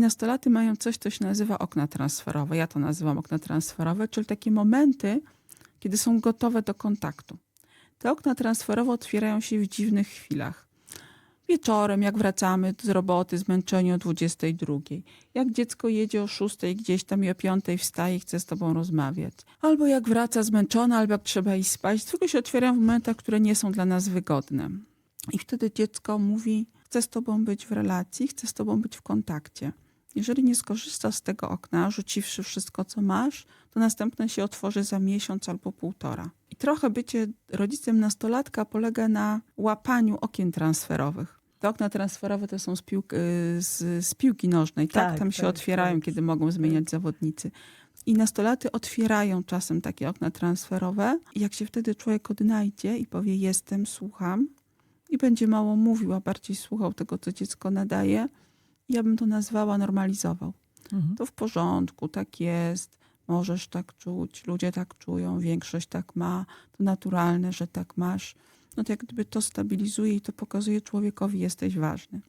Nastolaty mają coś, co się nazywa okna transferowe. Ja to nazywam okna transferowe, czyli takie momenty, kiedy są gotowe do kontaktu. Te okna transferowe otwierają się w dziwnych chwilach. Wieczorem, jak wracamy z roboty, zmęczeni o 22. Jak dziecko jedzie o 6 gdzieś tam i o 5 wstaje i chce z tobą rozmawiać. Albo jak wraca zmęczona, albo jak trzeba iść spać. Tylko się otwierają w momentach, które nie są dla nas wygodne. I wtedy dziecko mówi, chcę z tobą być w relacji, chcę z tobą być w kontakcie. Jeżeli nie skorzystasz z tego okna, rzuciwszy wszystko, co masz, to następne się otworzy za miesiąc albo półtora. I trochę bycie rodzicem nastolatka polega na łapaniu okien transferowych. Te okna transferowe to są z, piłk, y, z, z piłki nożnej, tak? Tak, Tam się tak, otwierają, tak. kiedy mogą zmieniać zawodnicy. I nastolaty otwierają czasem takie okna transferowe. I jak się wtedy człowiek odnajdzie i powie jestem, słucham i będzie mało mówił, a bardziej słuchał tego, co dziecko nadaje, ja bym to nazwała normalizował. Mhm. To w porządku, tak jest, możesz tak czuć, ludzie tak czują, większość tak ma, to naturalne, że tak masz. No to jak gdyby to stabilizuje i to pokazuje człowiekowi, jesteś ważny.